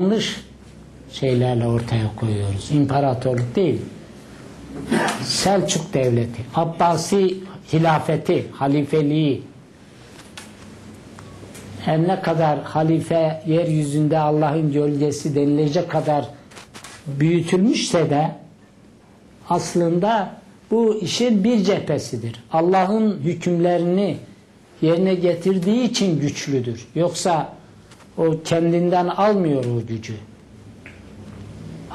yanlış şeylerle ortaya koyuyoruz. İmparatorluk değil. Selçuk Devleti, Abbasi hilafeti, halifeliği, her ne kadar halife yeryüzünde Allah'ın gölgesi denilecek kadar büyütülmüşse de aslında bu işin bir cephesidir. Allah'ın hükümlerini yerine getirdiği için güçlüdür. Yoksa o kendinden almıyor o gücü.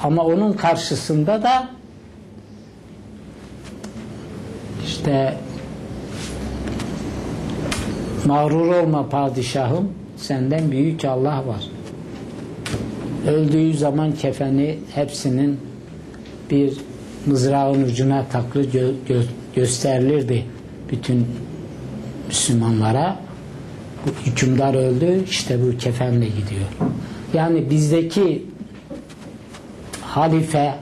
Ama onun karşısında da işte mağrur olma padişahım senden büyük Allah var. Öldüğü zaman kefeni hepsinin bir mızrağın ucuna taklı gö gö gösterilirdi bütün Müslümanlara. Hükümdar öldü işte bu kefenle gidiyor. Yani bizdeki halife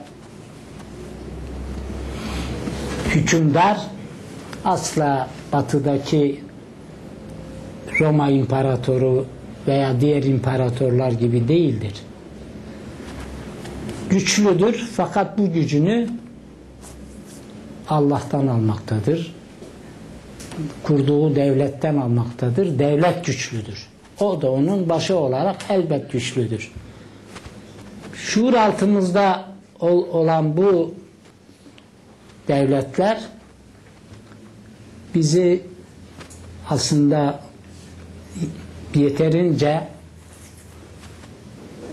hükümdar asla batıdaki Roma imparatoru veya diğer imparatorlar gibi değildir. Güçlüdür fakat bu gücünü Allah'tan almaktadır. Kurduğu devletten almaktadır. Devlet güçlüdür. O da onun başı olarak elbet güçlüdür. Şuur altımızda ol, olan bu devletler bizi aslında yeterince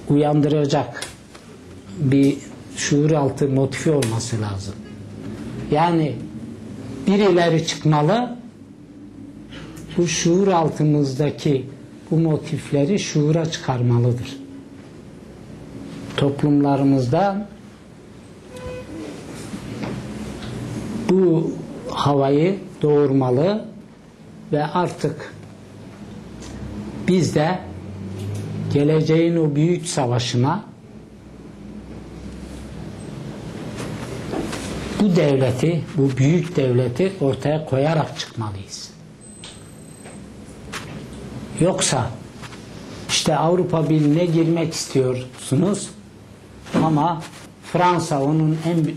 uyandıracak bir şuur altı motifi olması lazım. Yani birileri çıkmalı bu şuur altımızdaki bu motifleri şuura çıkarmalıdır. Toplumlarımızda bu havayı doğurmalı ve artık biz de geleceğin o büyük savaşına bu devleti, bu büyük devleti ortaya koyarak çıkmalıyız. Yoksa işte Avrupa Birliği'ne girmek istiyorsunuz ama Fransa onun en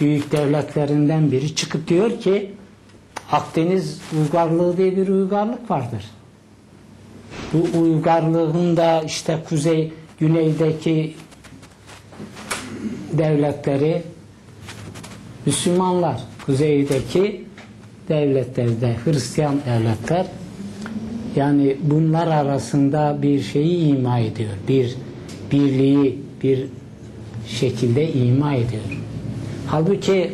büyük devletlerinden biri çıkıp diyor ki Akdeniz uygarlığı diye bir uygarlık vardır. Bu uygarlığın da işte kuzey güneydeki devletleri Müslümanlar, kuzeydeki devletlerde Hristiyan devletler yani bunlar arasında bir şeyi ima ediyor. Bir birliği bir şekilde ima ediyor. Halbuki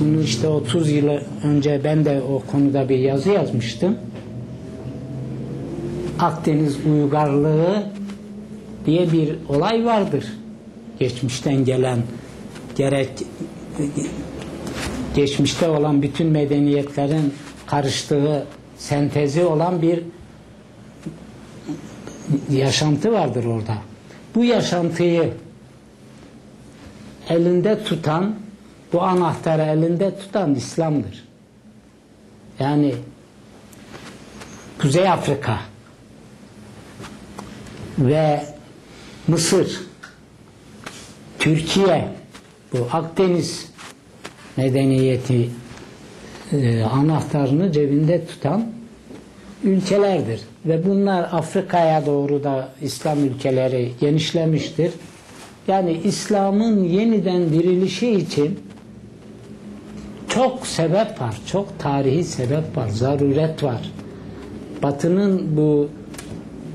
bunu işte 30 yıl önce ben de o konuda bir yazı yazmıştım. Akdeniz uygarlığı diye bir olay vardır. Geçmişten gelen gerek geçmişte olan bütün medeniyetlerin karıştığı sentezi olan bir yaşantı vardır orada. Bu yaşantıyı elinde tutan bu anahtarı elinde tutan İslam'dır. Yani Kuzey Afrika ve Mısır, Türkiye, bu Akdeniz medeniyeti e, anahtarını cebinde tutan ülkelerdir. Ve bunlar Afrika'ya doğru da İslam ülkeleri genişlemiştir. Yani İslam'ın yeniden dirilişi için çok sebep var, çok tarihi sebep var, zaruret var. Batı'nın bu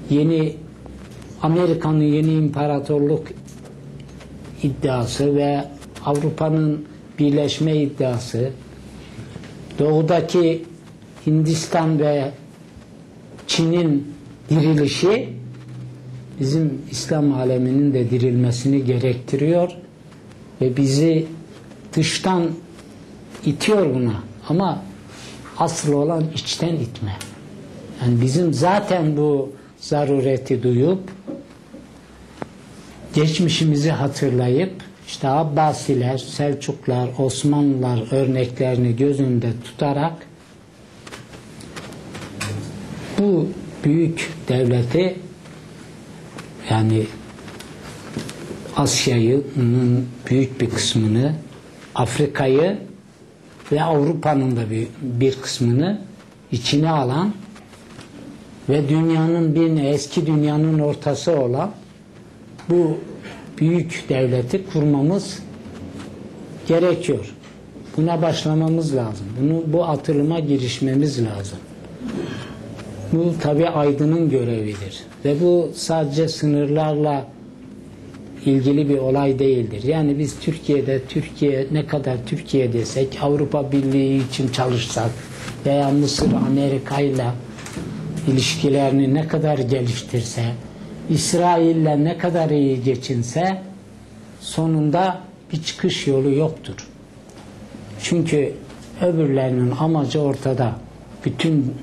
yeni Amerika'nın yeni imparatorluk iddiası ve Avrupa'nın birleşme iddiası, doğudaki Hindistan ve Çin'in dirilişi bizim İslam aleminin de dirilmesini gerektiriyor ve bizi dıştan itiyor buna ama asıl olan içten itme. Yani bizim zaten bu zarureti duyup geçmişimizi hatırlayıp işte Abbasiler, Selçuklar, Osmanlılar örneklerini göz önünde tutarak bu büyük devleti yani Asya'nın büyük bir kısmını, Afrika'yı ve Avrupa'nın da bir, bir kısmını içine alan ve dünyanın bir eski dünyanın ortası olan bu büyük devleti kurmamız gerekiyor. Buna başlamamız lazım. Bunu bu atılıma girişmemiz lazım. Bu tabi aydının görevidir. Ve bu sadece sınırlarla ilgili bir olay değildir. Yani biz Türkiye'de Türkiye ne kadar Türkiye desek Avrupa Birliği için çalışsak veya Mısır Amerika ile ilişkilerini ne kadar geliştirse İsrail'le ne kadar iyi geçinse sonunda bir çıkış yolu yoktur. Çünkü öbürlerinin amacı ortada. Bütün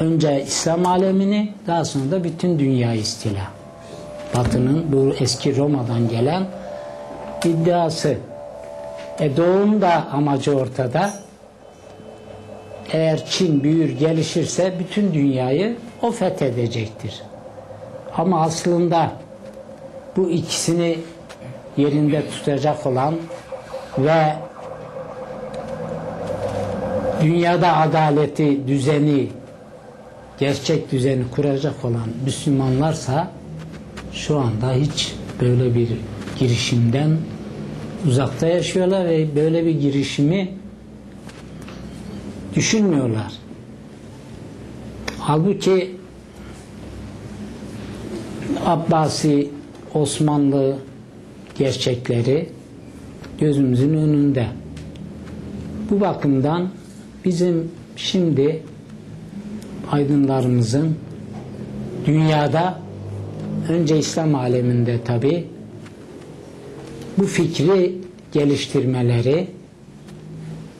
önce İslam alemini daha sonra da bütün dünya istila. Batı'nın bu eski Roma'dan gelen iddiası. E doğum da amacı ortada. Eğer Çin büyür gelişirse bütün dünyayı o fethedecektir. Ama aslında bu ikisini yerinde tutacak olan ve dünyada adaleti, düzeni, gerçek düzeni kuracak olan Müslümanlarsa şu anda hiç böyle bir girişimden uzakta yaşıyorlar ve böyle bir girişimi düşünmüyorlar. Halbuki Abbasi, Osmanlı gerçekleri gözümüzün önünde. Bu bakımdan bizim şimdi aydınlarımızın dünyada önce İslam aleminde tabi bu fikri geliştirmeleri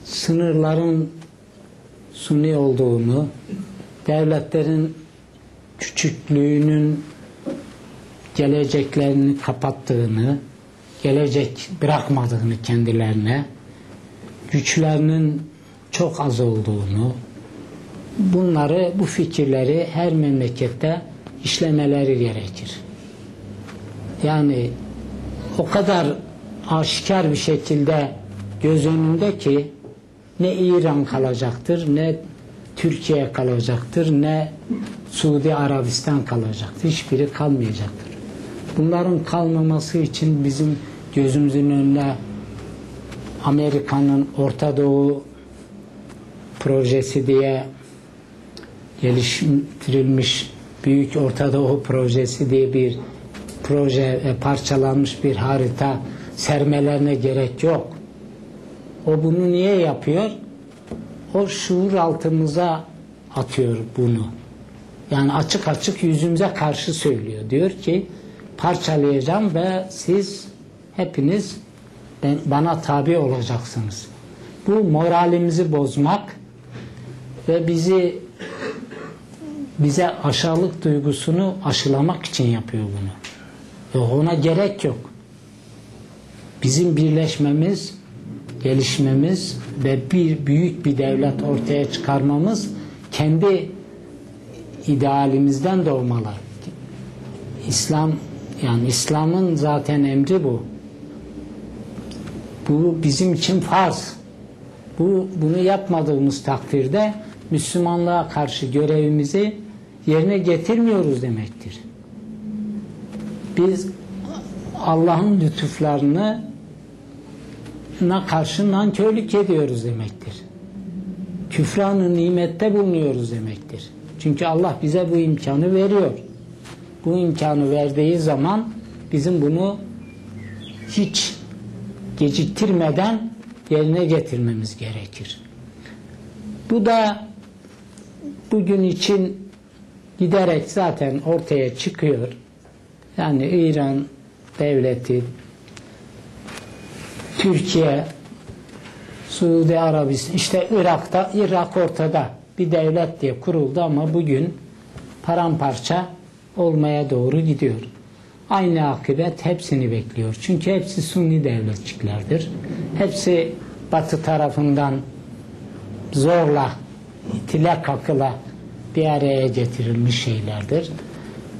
sınırların suni olduğunu devletlerin küçüklüğünün geleceklerini kapattığını gelecek bırakmadığını kendilerine güçlerinin çok az olduğunu bunları bu fikirleri her memlekette işlemeleri gerekir. Yani o kadar aşikar bir şekilde göz önünde ki ne İran kalacaktır ne Türkiye kalacaktır ne Suudi Arabistan kalacaktır. Hiçbiri kalmayacaktır. Bunların kalmaması için bizim gözümüzün önüne Amerika'nın Orta Doğu projesi diye geliştirilmiş Büyük Orta Doğu projesi diye bir proje e, parçalanmış bir harita sermelerine gerek yok. O bunu niye yapıyor? O şuur altımıza atıyor bunu. Yani açık açık yüzümüze karşı söylüyor. Diyor ki parçalayacağım ve siz hepiniz bana tabi olacaksınız. Bu moralimizi bozmak ve bizi bize aşağılık duygusunu aşılamak için yapıyor bunu. Yok ona gerek yok. Bizim birleşmemiz, gelişmemiz ve bir büyük bir devlet ortaya çıkarmamız kendi idealimizden doğmalı. İslam yani İslam'ın zaten emri bu. Bu bizim için farz. Bu bunu yapmadığımız takdirde Müslümanlığa karşı görevimizi yerine getirmiyoruz demektir. Biz Allah'ın lütuflarını na karşı nankörlük ediyoruz demektir. Küfranı nimette bulunuyoruz demektir. Çünkü Allah bize bu imkanı veriyor. Bu imkanı verdiği zaman bizim bunu hiç geciktirmeden yerine getirmemiz gerekir. Bu da bugün için giderek zaten ortaya çıkıyor. Yani İran devleti, Türkiye, Suudi Arabistan, işte Irak'ta, Irak ortada bir devlet diye kuruldu ama bugün paramparça olmaya doğru gidiyor. Aynı akıbet hepsini bekliyor. Çünkü hepsi Sunni devletçiklerdir. Hepsi Batı tarafından zorla, itilak akıla bir araya getirilmiş şeylerdir.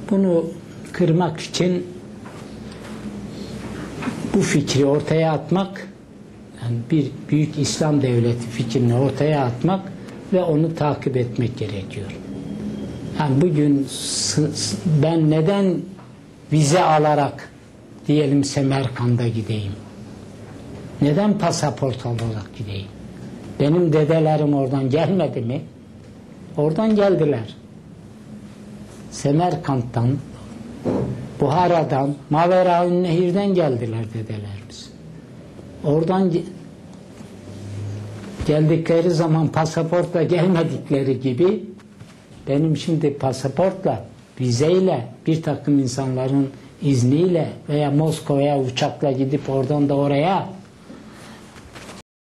Bunu kırmak için bu fikri ortaya atmak yani bir büyük İslam devleti fikrini ortaya atmak ve onu takip etmek gerekiyor. Yani bugün ben neden vize alarak diyelim Semerkand'a gideyim? Neden pasaport alarak gideyim? Benim dedelerim oradan gelmedi mi? Oradan geldiler. Semerkant'tan, Buhara'dan, Maveraun Nehir'den geldiler dedelerimiz. Oradan ge- geldikleri zaman pasaportla gelmedikleri gibi benim şimdi pasaportla, vizeyle bir takım insanların izniyle veya Moskova'ya uçakla gidip oradan da oraya